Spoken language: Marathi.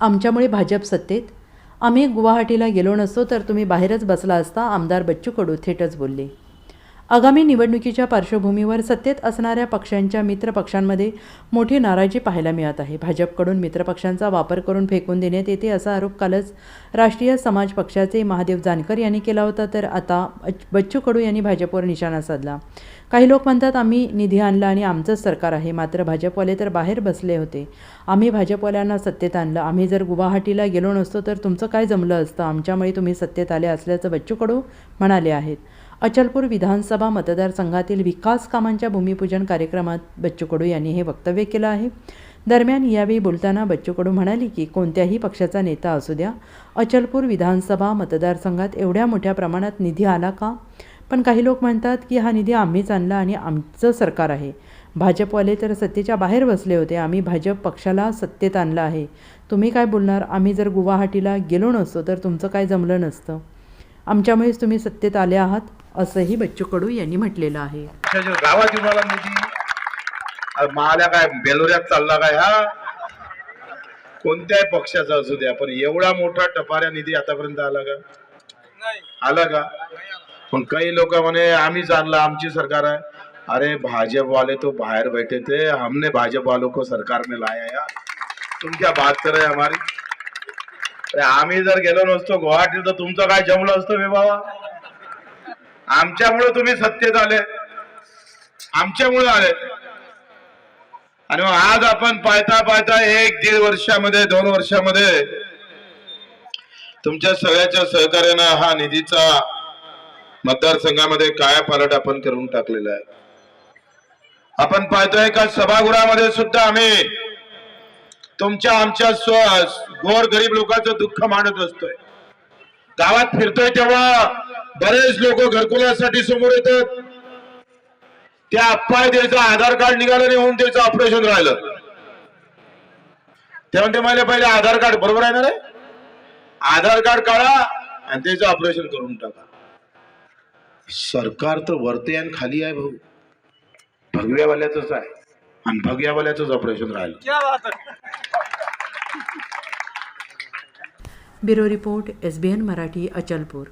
आमच्यामुळे भाजप सत्तेत. आम्ही गुवाहाटीला गेलो नसतो तर तुम्ही बाहेरच बसला असता आमदार बच्चू कडू थेटच बोलले. आगामी निवडणुकीच्या पार्श्वभूमीवर सत्तेत असणाऱ्या पक्षांच्या मित्रपक्षांमध्ये मोठी नाराजी पाहायला मिळत आहे. भाजपकडून मित्रपक्षांचा वापर करून फेकून देण्यात येते असा आरोप कालच राष्ट्रीय समाज पक्षाचे महादेव जानकर यांनी केला होता. तर आता बच्चू कडू यांनी भाजपवर निशाणा साधला. काही लोक म्हणतात आम्ही निधी आणला आणि आमचंच सरकार आहे. मात्र भाजपवाले तर बाहेर बसले होते. आम्ही भाजपवाल्यांना सत्तेत आणलं. आम्ही जर गुवाहाटीला गेलो नसतो तर तुमचं काय जमलं असतं? आमच्यामुळे तुम्ही सत्तेत आले असल्याचं बच्चू कडू म्हणाले आहेत. अचलपूर विधानसभा मतदारसंघातील विकास कामांच्या भूमिपूजन कार्यक्रमात बच्चू कडू यांनी हे वक्तव्य केलं आहे. दरम्यान यावेळी बोलताना बच्चू कडू म्हणाले की कोणत्याही पक्षाचा नेता असू द्या. अचलपूर विधानसभा मतदारसंघात एवढ्या मोठ्या प्रमाणात निधी आला का? पण काही लोक म्हणतात की हा निधी आम्हीच आणला आणि आमचं सरकार आहे. भाजपवाले तर सत्तेच्या बाहेर बसले होते. आम्ही भाजप पक्षाला सत्तेत आणलं आहे. तुम्ही काय बोलणार? आम्ही जर गुवाहाटीला गेलो नसतो तर तुमचं काय जमलं नसतं? आमच्यामुळेच तुम्ही सत्तेत आले आहात असंही बच्चू कडू यांनी म्हटलेलं आहे. गावात येऊन आला माल्या काय बेलोऱ्यात चालला काय हा? कोणत्याही पक्षाचा असू द्या पण एवढा मोठा टपाऱ्या निधी आतापर्यंत आला का? आला का? पण काही लोक म्हणे आम्हीच आणला आमची सरकार आहे. अरे भाजप वाले तो बाहेर बैठे थे हमने भाजप वालों को सरकार में लाया यार। तुम क्या बात कर रहे हो हमारी? आम्ही जर गेलो नसतो गुवाहाटी तर तुमचं काय जमलं असतं बे बाबा? आमच्यामुळे तुम्ही सत्तेत आले. आमच्यामुळे आले. आणि मग आज आपण पाहता पाहता एक दीड वर्षामध्ये दोन वर्षामध्ये तुमच्या सगळ्याच्या सहकार्यानं हा निधीचा मतदारसंघामध्ये काय पालट आपण करून टाकलेला आहे. आपण पाहतोय का सभागृहामध्ये सुद्धा आम्ही तुमच्या आमच्या स्व गोर गरीब लोकांचं दुःख मांडत असतोय. गावात फिरतोय तेव्हा बरेच लोक घरकुलासाठी समोर येतात. त्या अप्पाय त्याचं आधार कार्ड निघालं नाही होऊन त्याचं ऑपरेशन राहिलं. तेव्हा ते म्हणते मला पहिले आधार कार्ड बरोबर आहे ना रे? आधार कार्ड काढा आणि त्याचं ऑपरेशन करून टाका. सरकार तर वरते आणि खाली आहे भाऊ. भगव्यावाल्याच आहे. आणि भगव्यावाल्याच ऑपरेशन राहिलं. Bureau report S B N Marathi Achalpur.